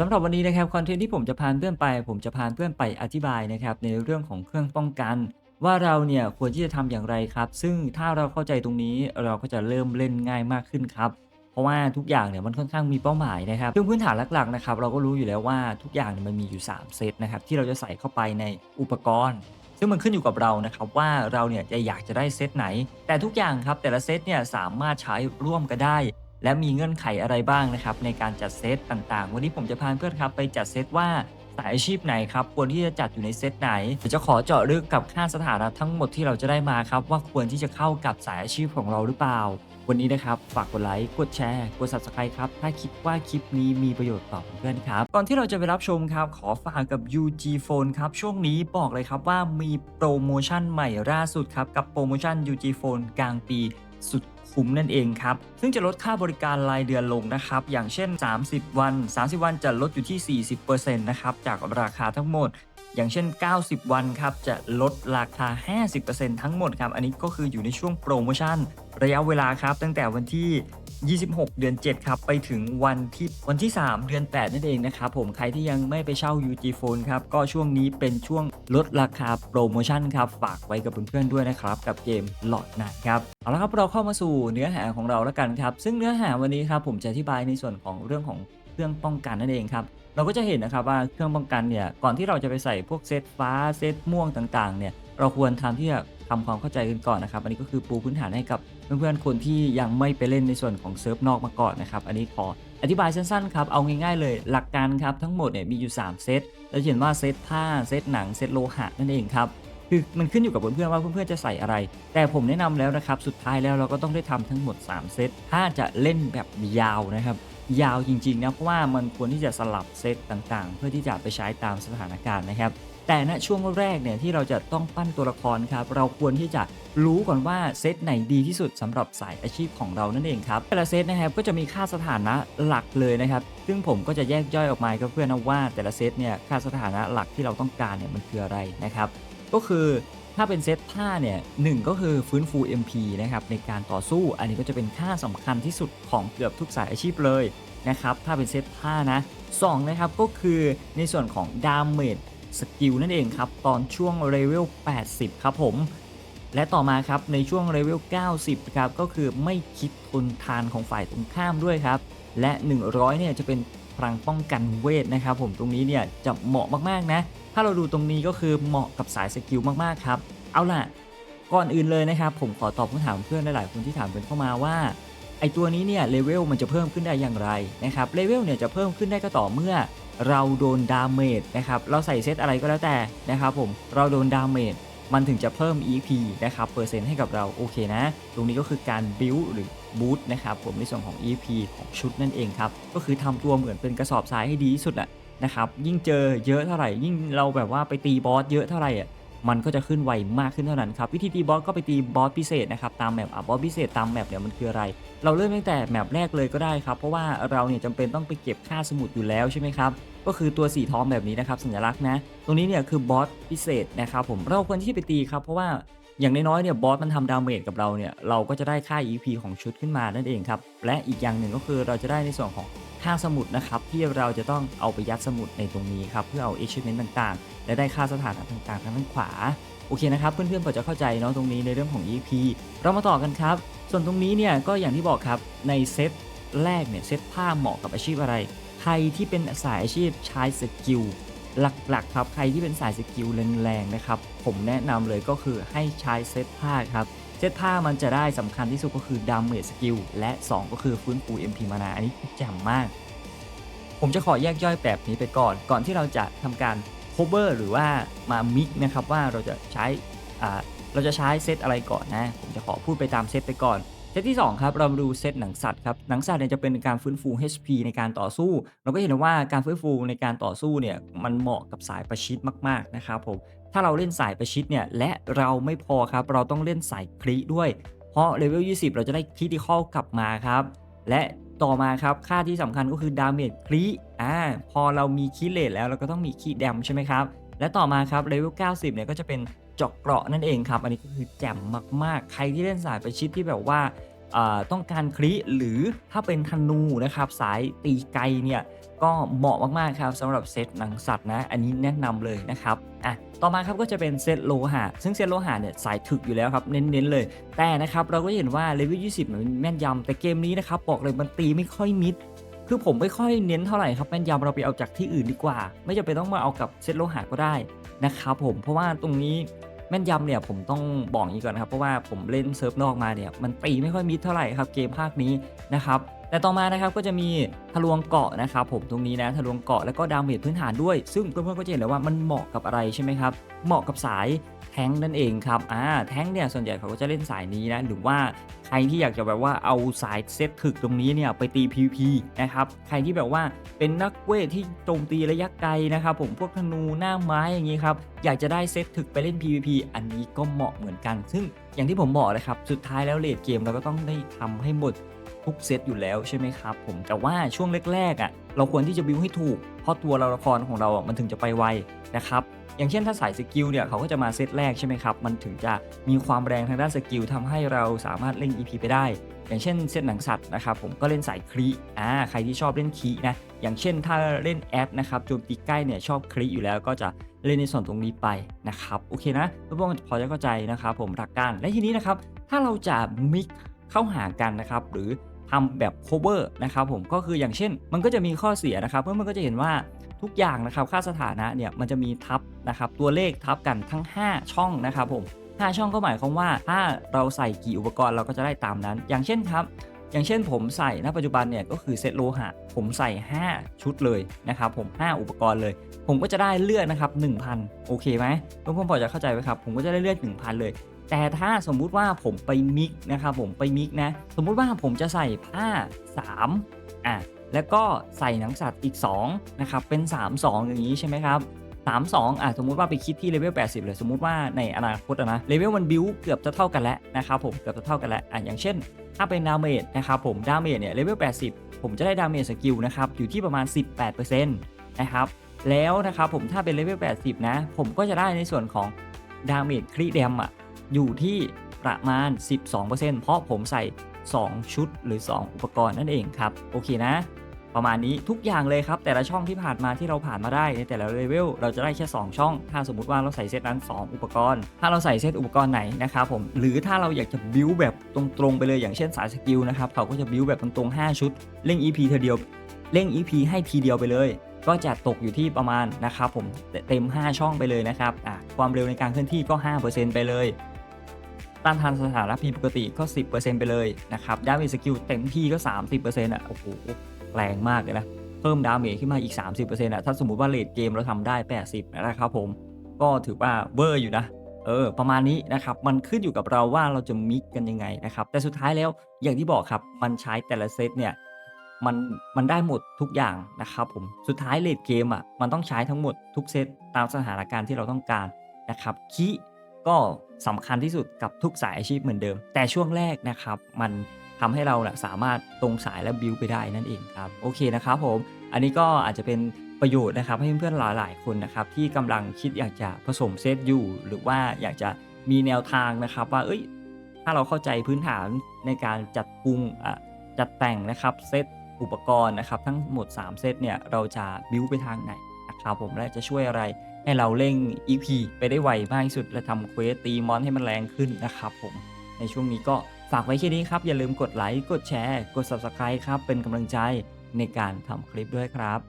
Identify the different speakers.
Speaker 1: สำหรับวันนี้นะครับคอนเทนต์ที่ผมจะพาเพื่อนไป ผมจะพาเพื่อนไปอธิบายนะครับในเรื่องของเครื่องป้องกัน ว่าเราเนี่ยควรที่จะทำอย่างไรครับ ซึ่งถ้าเราเข้าใจตรงนี้เราก็จะเริ่มเล่นง่ายมากขึ้นครับเพราะว่าทุกอย่างเนี่ยมันค่อนข้างมีเป้าหมายนะครับซึ่งพื้นฐานหลักๆนะครับเราก็รู้อยู่แล้วว่าทุกอย่างมันมีอยู่ 3 เซตนะครับที่เราจะใส่เข้าไปในอุปกรณ์ ซึ่งมันขึ้นอยู่กับเรานะครับว่าเราเนี่ยจะอยากจะได้เซตไหน แต่ทุกอย่างครับแต่ละเซตเนี่ยสามารถใช้ร่วมกันได้ และมีเงื่อนไขอะไรบ้างนะครับในการจัดเซตต่างๆ วันนี้ผมจะพาเพื่อนครับไปจัดเซตว่าสายอาชีพไหนครับควรที่จะจัดอยู่ในเซตไหนเดี๋ยวจะขอเจาะลึกกับค่าสถานะทั้งหมดที่เราจะได้มาครับว่าควรที่จะเข้ากับสายอาชีพของเราหรือเปล่า วันนี้นะครับฝากกดไลค์กดแชร์กด subscribe ครับถ้าคิดว่าคลิปนี้มีประโยชน์ต่อเพื่อนๆครับก่อนที่เราจะไปรับชมครับขอฝากกับ UG Phone ครับช่วงนี้บอกเลยครับว่ามีโปรโมชั่นใหม่ล่าสุดครับกับโปรโมชั่น UG Phone กลางปีสุดคุ้มนั่นเองครับ ซึ่งจะลดค่าบริการรายเดือนลงนะครับ อย่างเช่น 30 วัน 30 วันจะลดอยู่ที่ 40%นะครับ จากราคาทั้งหมด อย่างเช่น 90 วันครับ จะลดราคา 50%ทั้งหมดครับ อันนี้ก็คืออยู่ในช่วงโปรโมชั่น ระยะเวลาครับ ตั้งแต่วันที่ 26 เดือน 7 ครับ ไปถึงวันที่วันที่ 3 เดือน 8 นั่นเองนะครับผมใครที่ยังไม่ไปเช่า UG Phone ครับ ก็ช่วงนี้เป็นช่วงลดราคาโปรโมชั่นครับ ฝากไว้กับเพื่อนๆด้วยนะครับ กับเกมหลอดนะครับ เอาละครับเราเข้ามาสู่เนื้อหาของเราแล้วกันครับ ซึ่งเนื้อหาวันนี้ครับผมจะอธิบายในส่วนของเรื่องของเครื่องป้องกันนั่นเองครับเราก็จะเห็นนะครับว่าเครื่องป้องกันเนี่ยก่อนที่เราจะไปใส่พวกเซตฟ้าเซตม่วงต่างๆเนี่ย เราควรทำที่จะทำความเข้าใจกันก่อนนะครับ อันนี้ก็คือปูพื้นฐานให้กับเพื่อนๆคนที่ยังไม่ไปเล่นในส่วนของเซิร์ฟนอกมาก่อนนะครับ อันนี้ขออธิบายสั้นๆครับเอาง่ายๆเลยหลักการครับทั้งหมดเนี่ยมีอยู่ 3 เซตเราเห็นว่าเซตผ้าเซตหนังเซตโลหะนั่นเองครับคือมันขึ้นอยู่กับเพื่อนๆว่าเพื่อนๆจะใส่อะไร แต่ผมแนะนำแล้วนะครับสุดท้ายแล้วเราก็ต้องได้ทำทั้งหมด 3 เซตถ้าจะเล่นแบบยาวนะครับยาวจริงๆนะเพราะว่ามันควรที่จะสลับเซตต่างๆ เพื่อที่จะไปใช้ตามสถานการณ์นะครับ แต่ณช่วงแรกเนี่ยที่เราจะต้องปั้นตัวละครครับเราควรที่จะรู้ก่อนว่าเซตไหนดีที่สุดสำหรับสายอาชีพของเรานั่นเองครับแต่ละเซตนะครับก็จะมีค่าสถานะหลักเลยนะครับ ซึ่งผมก็จะแยกย่อยออกมากับเพื่อนะว่าแต่ละเซตเนี่ยค่าสถานะหลักที่เราต้องการเนี่ยมันคืออะไรนะครับ ก็คือถ้าเป็นเซตผ้าเนี่ยหนึ่งก็คือฟื้นฟู MP นะครับในการต่อสู้ อันนี้ก็จะเป็นค่าสำคัญที่สุดของเกือบทุกสายอาชีพเลยนะครับถ้าเป็นเซตผ้านะสองนะครับก็คือในส่วนของดาเมจ สกิลนั่นเองครับ ตอนช่วงเลเวล 80 ครับผม และต่อมาครับในช่วงเลเวล 90 ครับ ก็คือไม่คิดทนทานของฝ่ายตรงข้ามด้วยครับ และ 100 เนี่ยจะเป็นพลังป้องกันเวทนะครับผมตรงนี้เนี่ยจะเหมาะมากๆนะ ถ้าเราดูตรงนี้ก็คือเหมาะกับสายสกิลมากๆครับ เอาล่ะ ก่อนอื่นเลยนะครับ ผมขอตอบคำถามเพื่อนหลายๆคนที่ถามเป็นเข้ามาว่าไอตัวนี้เนี่ยเลเวลมันจะเพิ่มขึ้นได้อย่างไรนะครับเลเวลเนี่ยจะเพิ่มขึ้นได้ก็ต่อเมื่อ เราโดนดาเมจนะครับเราใส่เซตอะไรก็แล้วแต่นะครับผมเราโดนดาเมจมันถึงจะเพิ่ม EP นะครับเปอร์เซ็นต์ให้กับเราโอเคนะ ตรงนี้ก็คือการบิวหรือบูตนะครับผมในส่วนของ EP ของชุดนั่นเองครับ ก็คือทำตัวเหมือนเป็นกระสอบทรายให้ดีที่สุดแหละนะครับยิ่งเจอเยอะเท่าไหร่ ยิ่งเราแบบว่าไปตีบอสเยอะเท่าไหร่อะ มันก็จะขึ้นไวมากขึ้นเท่านั้นครับวิธีตีบอสก็ไปตีบอสพิเศษนะครับตามแมปอะบอสพิเศษตามแมปเนี่ยมันคืออะไร เราเริ่มตั้งแต่แมปแรกเลยก็ได้ครับเพราะว่าเราเนี่ยจำเป็นต้องไปเก็บค่าสมุดอยู่แล้วใช่ไหมครับก็คือตัวสีทองแบบนี้นะครับสัญลักษณ์นะ ตรงนี้เนี่ยคือบอสพิเศษนะครับผมเราควรที่จะไปตีครับเพราะว่า อย่างน้อยๆเนี่ยบอสมันทำดาเมจกับเราเนี่ยเราก็จะได้ค่า EP ของชุดขึ้นมานั่นเองครับ และอีกอย่างหนึ่งก็คือเราจะได้ในส่วนของค่าสมุดนะครับที่เราจะต้องเอาไปยัดสมุดในตรงนี้ครับเพื่อเอา achievement ต่างๆ และได้ค่าสถานะต่างๆ ทางด้านขวาโอเคนะครับเพื่อนๆพอจะเข้าใจเนาะตรงนี้ในเรื่องของ EP เรามาต่อกันครับ ส่วนตรงนี้เนี่ยก็อย่างที่บอกครับในเซตแรกเนี่ยเซตผ้าเหมาะกับอาชีพอะไร ใครที่เป็นสายอาชีพใช้สกิล หลักๆครับใครที่เป็นสายสกิลแรงๆนะครับผมแนะนำเลยก็คือให้ใช้เซตผ้าครับเซตผ้ามันจะได้สำคัญที่สุดก็คือดาเมจสกิลและ 2 ก็คือฟื้นฟู MP มานาอันนี้แจ่มมาก ผมจะขอแยกย่อยแบบนี้ไปก่อน ก่อนที่เราจะทำการ cover หรือว่ามามิกนะครับว่าเราจะใช้เราจะใช้เซตอะไรก่อนนะ ผมจะขอพูดไปตามเซตไปก่อน เซตที่ 2 ครับ เรามาดูเซตหนังสัตว์ครับ หนังสัตว์เนี่ยจะเป็นการฟื้นฟู HP ในการต่อสู้ เราก็เห็นว่าการฟื้นฟูในการต่อสู้เนี่ยมันเหมาะกับสายประชิดมากๆนะครับผมถ้าเราเล่นสายประชิดเนี่ยและเราไม่พอครับเราต้องเล่นสายคลิด้วย เพราะเลเวล 20 เราจะได้คริติคอลกลับมาครับ และต่อมาครับค่าที่สำคัญก็คือดาเมจคลิอ่าพอเรามีคีเลตแล้วเราก็ต้องมีคีแดมใช่ไหมครับและต่อมาครับเลเวล 90 เนี่ยก็จะเป็น เจาะเกราะนั่นเองครับ อันนี้ก็คือแจ่มมาก ๆ ใครที่เล่นสายประชิดที่แบบว่าต้องการคลิหรือถ้าเป็นธนูนะครับสายตีไกเนี่ยก็เหมาะมากๆครับสำหรับเซตหนังสัตว์นะอันนี้แนะนำเลยนะครับอะต่อมาครับก็จะเป็นเซตโลหะซึ่งเซตโลหะเนี่ยสายถึกอยู่แล้วครับเน้นๆเลย แต่นะครับเราก็เห็นว่าเลเวล20มันแม่นยำแต่เกมนี้นะครับบอกเลยมันตีไม่ค่อยมิด คือผมไม่ค่อยเน้นเท่าไหร่ครับแม่นยำเราไปเอาจากที่อื่นดีกว่า ไม่จำเป็นต้องมาเอากับเซตโลหะก็ได้นะครับผมเพราะว่าตรงนี้ แม่นยำเนี่ยผมต้องบอกอย่างนี้ก่อนนะครับ เพราะว่าผมเล่นเซิร์ฟนอกมาเนี่ยมันตีไม่ค่อยมิดเท่าไหร่ครับเกมภาคนี้นะครับ แต่ต่อมานะครับก็จะมีทะลวงเกาะนะครับผมตรงนี้นะทะลวงเกาะแล้วก็ดาเมจพื้นฐานด้วย ซึ่งเพื่อนๆก็จะเห็นแล้วว่ามันเหมาะกับอะไรใช่ไหมครับเหมาะกับสายแท้งนั่นเองครับ อ่า แท้งเนี่ยส่วนใหญ่เขาก็จะเล่นสายนี้นะ หรือว่าใครที่อยากจะแบบว่าเอาสายเซตถึกตรงนี้เนี่ยไปตี PVP นะครับ ใครที่แบบว่าเป็นนักเวทที่โจมตีระยะไกลนะครับผมพวกธนูหน้าไม้อย่างนี้ครับ อยากจะได้เซตถึกไปเล่น PVP อันนี้ก็เหมาะเหมือนกัน ซึ่ง อย่างที่ผมบอกเลยครับ สุดท้ายแล้วเลดเกมเราก็ต้องได้ทำให้หมดทุกเซตอยู่แล้วใช่ไหมครับผมแต่ว่าช่วงแรกๆอะเราควรที่จะบิวให้ถูก เพราะตัวเราละครของเราอะมันถึงจะไปไวนะครับอย่างเช่นถ้าสายสกิลเนี่ยเขาก็จะมาเซตแรกใช่ไหมครับ มันถึงจะมีความแรงทางด้านสกิลทำให้เราสามารถเล่น EP ไปได้ อย่างเช่นเซตหนังสัตว์นะครับผมก็เล่นสายครีอ่าใครที่ชอบเล่นครีนะอย่างเช่นถ้าเล่นแอดนะครับโจมตีใกล้เนี่ยชอบครีอยู่แล้วก็จะเล่นในส่วนตรงนี้ไปนะครับโอเคนะเพื่อนๆพอจะเข้าใจนะครับผมหลักการและทีนี้นะครับถ้าเราจะมิกเข้าหากันนะครับหรือทำแบบ cover นะครับผมก็คืออย่างเช่น มันก็จะมีข้อเสียนะครับเพื่อนๆก็จะเห็นว่าทุกอย่างนะครับค่าสถานะเนี่ยมันจะมีทับนะครับตัวเลขทับกันทั้ง 5 ช่องนะครับผม 5 ช่องก็หมายความว่า ถ้าเราใส่กี่อุปกรณ์เราก็จะได้ตามนั้น อย่างเช่นครับ อย่างเช่นผมใส่ณปัจจุบันเนี่ยก็คือเซตโลหะ ผมใส่ 5 ชุดเลยนะครับผม 5 อุปกรณ์เลย ผมก็จะได้เลือดนะครับ1,000 โอเคไหมเพื่อนๆพอจะเข้าใจไหมครับ ผมก็จะได้เลือด1,000 เลยแต่ถ้าสมมุติว่าผมไปมิกนะครับผมไปมิกนะ สมมุติว่าผมจะใส่ผ้า 3 อะ แล้วก็ใส่หนังสัตว์อีก 2 นะครับ เป็น 3 2 อย่างนี้ใช่ไหมครับ 3 2อะสมมุติว่าไปคิดที่เลเวล80 เลยสมมุติว่าในอนาคตนะเลเวลมันบิวเกือบจะเท่ากันแล้วนะครับผมเกือบจะเท่ากันแล้วอะอย่างเช่น ถ้าเป็นดาเมจนะครับผมดาเมจเนี่ยเลเวล80 ผมจะได้ดาเมจสกิลนะครับอยู่ที่ประมาณ 18%นะครับแล้วนะครับผมถ้าเป็นเลเวล80 นะ ผมก็จะได้ในส่วนของดาเมจครีแดมอะอยู่ที่ประมาณ 12%เพราะผมใส่ 2 ชุดหรือ 2 อุปกรณ์นั่นเองครับ โอเคนะ ประมาณนี้ทุกอย่างเลยครับ แต่ละช่องที่ผ่านมาที่เราผ่านมาได้ในแต่ละเลเวลเราจะได้แค่ 2 ช่อง ถ้าสมมติว่าเราใส่เซตนั้น 2 อุปกรณ์ ถ้าเราใส่เซตอุปกรณ์ไหนนะครับผมหรือถ้าเราอยากจะบิวแบบตรงๆไปเลยอย่างเช่นสายสกิลนะครับเขาก็จะบิวแบบตรงๆ5ชุดเร่ง EP เธอเดียวเร่ง EP ให้ทีเดียวไปเลยก็จะตกอยู่ที่ประมาณนะครับผมเต็ม 5 ช่องไปเลยนะครับความเร็วในการเคลื่อนที่ก็ 5%ไปเลยต้านทานสถานะผิดปกติก็ 10%ไปเลยนะครับดาเมจสกิลเต็มที่ก็ 30%อะโอ้โห แรงมากเลยนะเพิ่มดาเมจขึ้นมาอีก 30%อะถ้าสมมติว่าเลดเกมเราทำได้ 80นะครับผมก็ถือว่าเวอร์อยู่นะเออประมาณนี้นะครับมันขึ้นอยู่กับเราว่าเราจะมิกกันยังไงนะครับแต่สุดท้ายแล้วอย่างที่บอกครับมันใช้แต่ละเซตเนี่ยมันมันได้หมดทุกอย่างนะครับผมสุดท้ายเลดเกมอะมันต้องใช้ทั้งหมดทุกเซตตามสถานการณ์ที่เราต้องการนะครับคีก็สำคัญที่สุดกับทุกสายอาชีพเหมือนเดิม แต่ช่วงแรกนะครับมัน ทำให้เราสามารถตรงสายและบิวไปได้นั่นเองครับโอเคนะครับผม อันนี้ก็อาจจะเป็นประโยชน์นะครับให้เพื่อนๆหลาย ๆ คนนะครับที่กำลังคิดอยากจะผสมเซตอยู่ หรือว่าอยากจะมีแนวทางนะครับว่าเอ้ยถ้าเราเข้าใจพื้นฐานในการจัดปรุงจัดแต่งนะครับเซตอุปกรณ์นะครับทั้งหมด 3 เซตเนี่ยเราจะบิวไปทางไหนนะครับผมและจะช่วยอะไรให้เราเร่ง EP ไปได้ไวมากที่สุดและทำเควสตีมอนให้มันแรงขึ้นนะครับผมในช่วงนี้ก็ ฝากไว้แค่นี้ครับ อย่าลืมกดไลค์ กดแชร์ กด Subscribe ครับ เป็นกำลังใจในการทำคลิปด้วยครับ